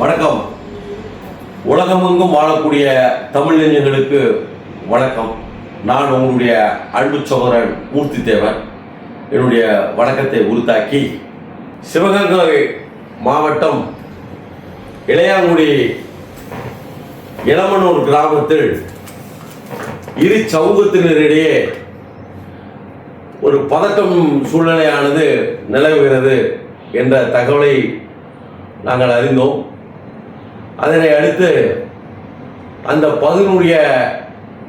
வணக்கம். உலகமெங்கும் வாழக்கூடிய தமிழ் நெஞ்சங்களுக்கு வணக்கம். நான் உங்களுடைய அன்பு சோதரன் மூர்த்தி தேவன் என்னுடைய வணக்கத்தை உருத்தாக்கி சிவகங்கை மாவட்டம் இளையாங்குடி இளமனூர் கிராமத்தில் இரு சமூகத்தினரிடையே ஒரு பதட்டம் சூழ்நிலையானது நிலவுகிறது என்ற தகவலை நாங்கள் அறிந்தோம். அதனை அடுத்து அந்த பகுதியினுடைய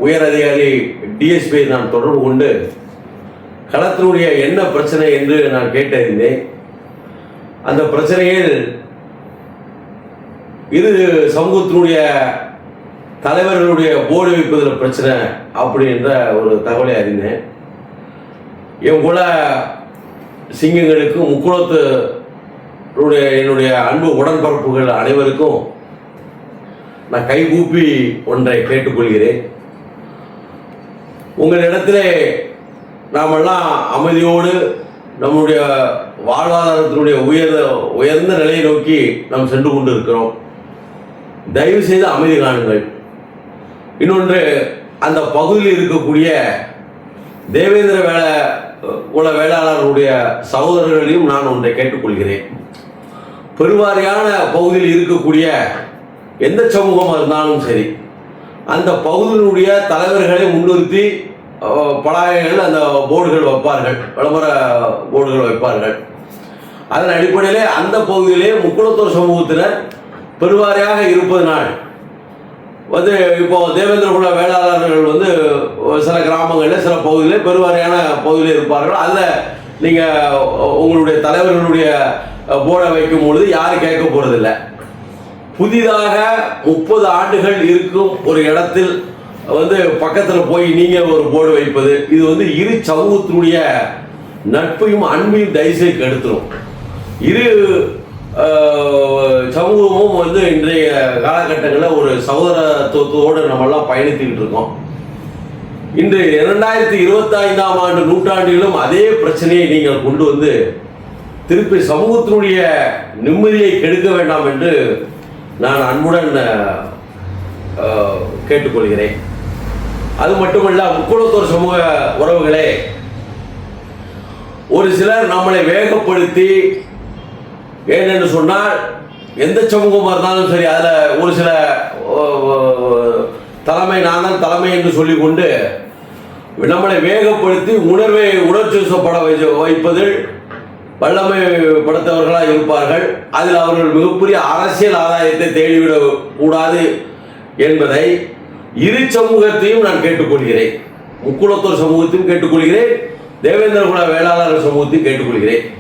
உயர் அதிகாரி டிஎஸ்பியை நான் தொடர்பு கொண்டு களத்தினுடைய என்ன பிரச்சனை என்று நான் கேட்டறிந்தேன். அந்த பிரச்சனையில் இது சமூகத்தினுடைய தலைவர்களுடைய போர்டு வைப்பதில் பிரச்சனை அப்படின்ற ஒரு தகவலை அறிந்தேன். என் கூட சிங்கங்களுக்கு முக்குளத்து என்னுடைய அன்பு உடன்பரப்புகள் அனைவருக்கும் நான் கைகூப்பி ஒன்றை கேட்டுக்கொள்கிறேன். உங்களிடத்திலே நாமெல்லாம் அமைதியோடு நம்முடைய வாழ்வாதாரத்தினுடைய உயர் உயர்ந்த நிலையை நோக்கி நாம் சென்று கொண்டு இருக்கிறோம் தயவு செய்து அமைதி காணுங்கள். இன்னொன்று அந்த பகுதியில் இருக்கக்கூடிய தேவேந்திர வேலை உல வேளாளர்களுடைய சகோதரர்களையும் நான் ஒன்றை கேட்டுக்கொள்கிறேன். பெருவாரியான பகுதியில் இருக்கக்கூடிய எந்த சமூகமாக இருந்தாலும் சரி அந்த பகுதியினுடைய தலைவர்களை முன்னிறுத்தி பலாயங்கள் அந்த போர்டுகள் வைப்பார்கள் விளம்பர போர்டுகள் வைப்பார்கள். அதன் அடிப்படையிலே அந்த பகுதியிலே முக்குளத்தூர் சமூகத்தினர் பெருவாரியாக இருப்பதனால் வந்து இப்போ தேவேந்திர குல வேளாளர்கள் வந்து சில கிராமங்களில் சில பகுதிகளில் பெருவாரியான பகுதியில் இருப்பார்கள். அதில் நீங்கள் உங்களுடைய தலைவர்களுடைய போர்டை வைக்கும் பொழுது யாரும் கேட்க போகிறதில்ல புதிதாக முப்பது ஆண்டுகள் இருக்கும் ஒரு இடத்தில் வந்து பக்கத்தில் போய் நீங்கள் ஒரு போர்டு வைப்பது. இது வந்து இரு சமூகத்தினுடைய நட்பையும் அன்பையும் தயவுசெய்து கெடுத்துரும். இரு சமூகமும் வந்து இன்றைய காலகட்டங்களில் ஒரு சகோதரத்துவத்தோடு நம்மெல்லாம் பயணித்துக்கிட்டு இருக்கோம். இன்று இரண்டாயிரத்தி இருபத்தி ஐந்தாம் ஆண்டு நூற்றாண்டிலும் அதே பிரச்சனையை நீங்கள் கொண்டு வந்து திருப்பி சமூகத்தினுடைய நிம்மதியை கெடுக்க வேண்டாம் என்று நான் அன்புடன் கேட்டுக்கொள்கிறேன். அது மட்டுமல்ல முக்குளத்தூர் சமூக உறவுகளே ஒரு சிலர் நம்மளை வேகப்படுத்தி ஏனென்று சொன்னால் எந்த சமூகமாக இருந்தாலும் சரி அதில் ஒரு சில தலைமை நான் தான் தலைமை என்று சொல்லிக்கொண்டு நம்மளை வேகப்படுத்தி உணர்வை உணர்ச்சிவசப்பட வை- வைப்பதில் வல்லமை படுத்தவர்களாக இருப்பார்கள். அதில் அவர்கள் மிகப்பெரிய அரசியல் ஆதாயத்தை தேடிவிடக் கூடாது என்பதை இரு சமூகத்தையும் நான் கேட்டுக்கொள்கிறேன். முக்குளத்தூர் சமூகத்தையும் கேட்டுக்கொள்கிறேன். தேவேந்திர குல வேளாளர் சமூகத்தையும் கேட்டுக்கொள்கிறேன்.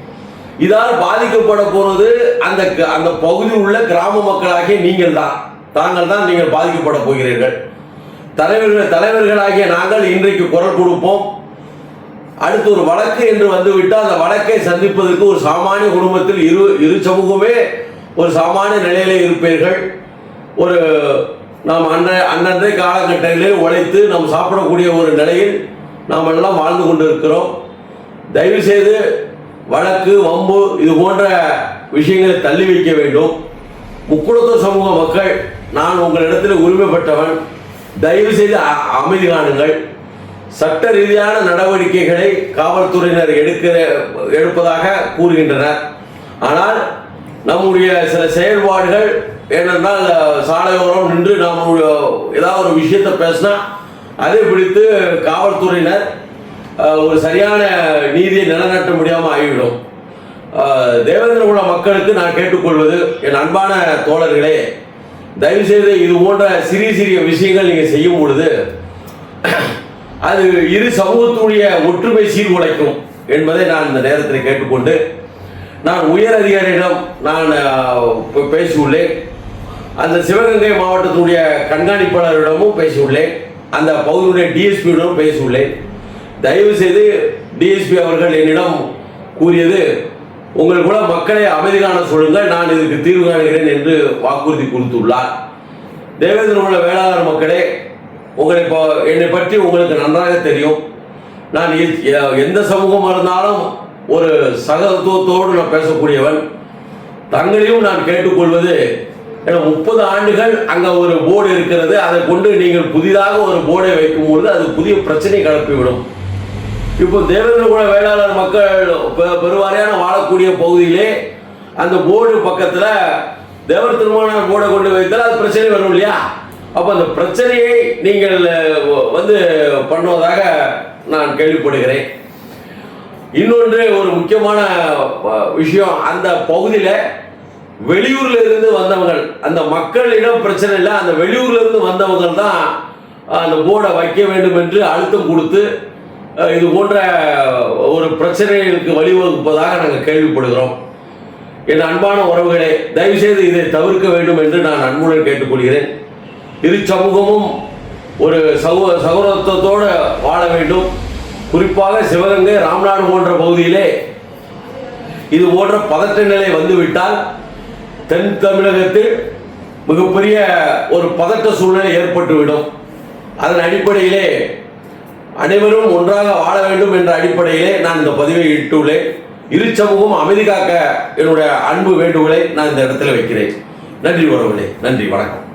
இதால் பாதிக்கப்பட போறது அந்த க- அந்த பகுதியில் உள்ள கிராம மக்களாகிய நீங்கள் தான். தாங்கள் தான் நீங்கள் பாதிக்கப்பட போகிறீர்கள். தலைவர்கள் தலைவர்களாகிய நாங்கள் இன்றைக்கு குரல் கொடுப்போம். அடுத்து ஒரு வழக்கு என்று வந்துவிட்டால் அந்த வழக்கை சந்திப்பதற்கு ஒரு சாமானிய குடும்பத்தில் இரு இரு சமூகமே ஒரு சாமானிய நிலையிலே இருப்பீர்கள். ஒரு நாம் அன்றை அன்னன்றைய காலகட்டங்களில் உழைத்து நாம் சாப்பிடக்கூடிய ஒரு நிலையில் நாம் எல்லாம் வாழ்ந்து கொண்டிருக்கிறோம். தயவு செய்து வழக்கு வம்பு இது போன்ற விஷயங்களை தள்ளி வைக்க வேண்டும். முக்குளத்தூர் சமூக மக்கள் நான் உங்களிடத்தில் உரிமைப்பட்டவன். தயவு செய்து அமைதி காணுங்கள். சட்ட ரீதியான நடவடிக்கைகளை காவல்துறையினர் எடுக்கிற எடுப்பதாக கூறுகின்றனர். ஆனால் நம்முடைய சில செயல்பாடுகள் ஏனென்றால் சாலையோரம் நின்று நாம் ஏதாவது ஒரு விஷயத்தை பேசினா அதை பிடித்து காவல்துறையினர் ஒரு சரியான நீதியை நிலைநாட்ட முடியாமல் ஆகிவிடும். அஹ், தேவேந்திர குல மக்களுக்கு நான் கேட்டுக்கொள்வது என் அன்பான தோழர்களே தயவுசெய்து இது போன்ற சிறிய சிறிய விஷயங்கள் நீங்கள் செய்யும் பொழுது அது இரு சமூகத்துடைய ஒற்றுமை சீர்குலைக்கும் என்பதை நான் இந்த நேரத்தில் கேட்டுக்கொண்டு நான் உயர் அதிகாரியிடம் நான் பேசியுள்ளேன். அந்த சிவகங்கை மாவட்டத்துடைய கண்காணிப்பாளரிடமும் பேசியுள்ளேன். அந்த பகுதியுடைய டிஎஸ்பியிடமும் பேசியுள்ளேன். தயவு செய்து டிஎஸ்பி அவர்கள் என்னிடம் கூறியது உங்கள் கூட மக்களை அமைதி காண சொல்லுங்கள். நான் இதுக்கு தீர்வு காணுகிறேன் என்று வாக்குறுதி கொடுத்துள்ளார். தேவேந்திர உள்ள வேளாளர் மக்களே உங்களை இப்போ என்னை பற்றி உங்களுக்கு நன்றாக தெரியும். நான் எந்த சமூகமாக இருந்தாலும் ஒரு சகத்துவத்தோடு நான் பேசக்கூடியவன். தங்களையும் நான் கேட்டுக்கொள்வது ஏன்னா முப்பது ஆண்டுகள் அங்கே ஒரு போர்டு இருக்கிறது. அதை கொண்டு நீங்கள் புதிதாக ஒரு போர்டை வைக்கும் பொழுது அது புதிய பிரச்சனை கிளப்பிவிடும். இப்போ தேவேந்திரகுல வேளாளர் மக்கள் பெ- பெருவாரியான வாழக்கூடிய பகுதியிலே அந்த போர்டு பக்கத்தில் தேவர் திருமண போர்டை கொண்டு வைத்தால் அது பிரச்சனை வரும் இல்லையா? அப்போ அந்த பிரச்சனையை நீங்கள் வந்து பண்ணுவதாக நான் கேள்விப்படுகிறேன். இன்னொன்று ஒரு முக்கியமான விஷயம் அந்த பகுதியில் வெளியூர்ல இருந்து வந்தவங்கள் அந்த மக்களிடம் பிரச்சனை இல்லை அந்த வெளியூர்ல இருந்து வந்தவங்கள் தான் அந்த போர்டை வைக்க வேண்டும் என்று அழுத்தம் கொடுத்து இது போன்ற ஒரு பிரச்சனைகளுக்கு வழிவகுப்பதாக நாங்கள் கேள்விப்படுகிறோம். என் அன்பான உறவுகளே தயவுசெய்து இதை தவிர்க்க வேண்டும் என்று நான் அன்புடன் கேட்டுக்கொள்கிறேன். இரு சமூகமும் ஒரு சகோ சகோதரத்துவத்தோடு வாழ வேண்டும். குறிப்பாக சிவகங்கை ராம்நாடு போன்ற பகுதியிலே இது போன்ற பதட்ட நிலை வந்துவிட்டால் தென் தமிழகத்தில் மிகப்பெரிய ஒரு பதட்ட சூழ்நிலை ஏற்பட்டுவிடும். அதன் அடிப்படையிலே அனைவரும் ஒன்றாக வாழ வேண்டும் என்ற அடிப்படையிலே நான் இந்த பதிவை இட்டுள்ளேன். இரு சமூகம் அமைதி காக்க என்னுடைய அன்பு வேண்டுகோளை நான் இந்த இடத்துல வைக்கிறேன். நன்றி உறவுகளே நன்றி வணக்கம்.